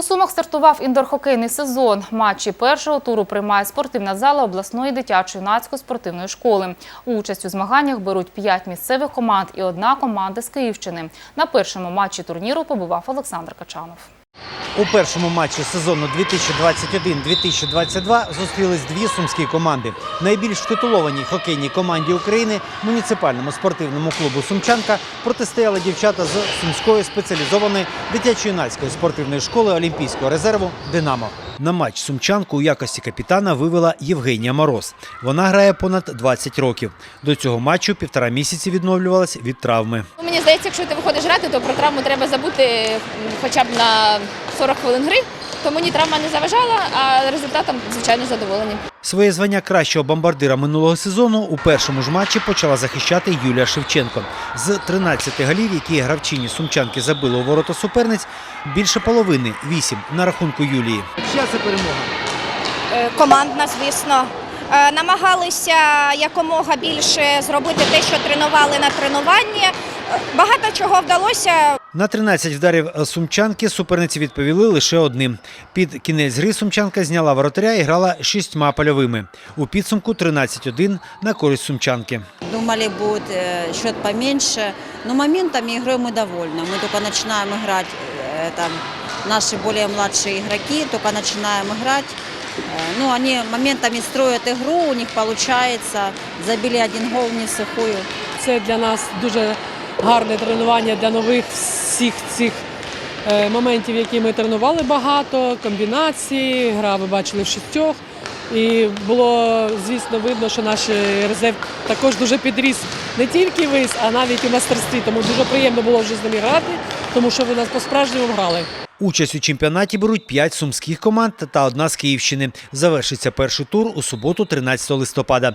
У Сумах стартував індор-хокейний сезон. Матчі першого туру приймає спортивна зала обласної дитячо-юнацької спортивної школи. Участь у змаганнях беруть п'ять місцевих команд і одна команда з Київщини. На першому матчі турніру побував Олександр Качанов. У першому матчі сезону 2021-2022 зустрілись дві сумські команди. Найбільш титулованій хокейній команді України муніципальному спортивному клубу Сумчанка протистояли дівчата з сумської спеціалізованої дитячо-юнацької спортивної школи Олімпійського резерву Динамо. На матч сумчанку у якості капітана вивела Євгенія Мороз. Вона грає понад 20 років. До цього матчу півтора місяці відновлювалась від травми. Ну, Мені здається, якщо ти виходиш грати, то про травму треба забути хоча б на 40 хвилин гри. То мені травма не заважала, а результатом, звичайно, задоволені. Своє звання кращого бомбардира минулого сезону у першому ж матчі почала захищати Юлія Шевченко. З 13 голів, які гравчині сумчанки забили у ворота суперниць, більше половини вісім на рахунку Юлії. Чия це перемога? Е, командна, звісно. Е, Намагалися якомога більше зробити те, що тренували на тренуванні. Е, Багато чого вдалося. На 13 вдарів сумчанки суперниці відповіли лише одним. Під кінець гри сумчанка зняла воротаря і грала шістьма польовими. У підсумку 13-1 на користь сумчанки. Думали, будет э, счет поменьше. Но моментами игрой мы довольны. Мы только начинаем играть, э, это наши более младшие игроки, только начинаем играть. Э, Ну, они моментами строят игру, у них получается. Забили один гол не в сухую. Це для нас дуже гарне тренування для нових всіх цих е, моментів, які ми тренували багато, комбінації, гра ви бачили в шістьох. І було, звісно, видно, що наш резерв також дуже підріс не тільки вис, а навіть у мастерстві. Тому дуже приємно було вже з ними грати, тому що ви нас по-справжньому грали. Участь у чемпіонаті беруть 5 сумських команд та одна з Київщини. Завершиться перший тур у суботу, 13 листопада.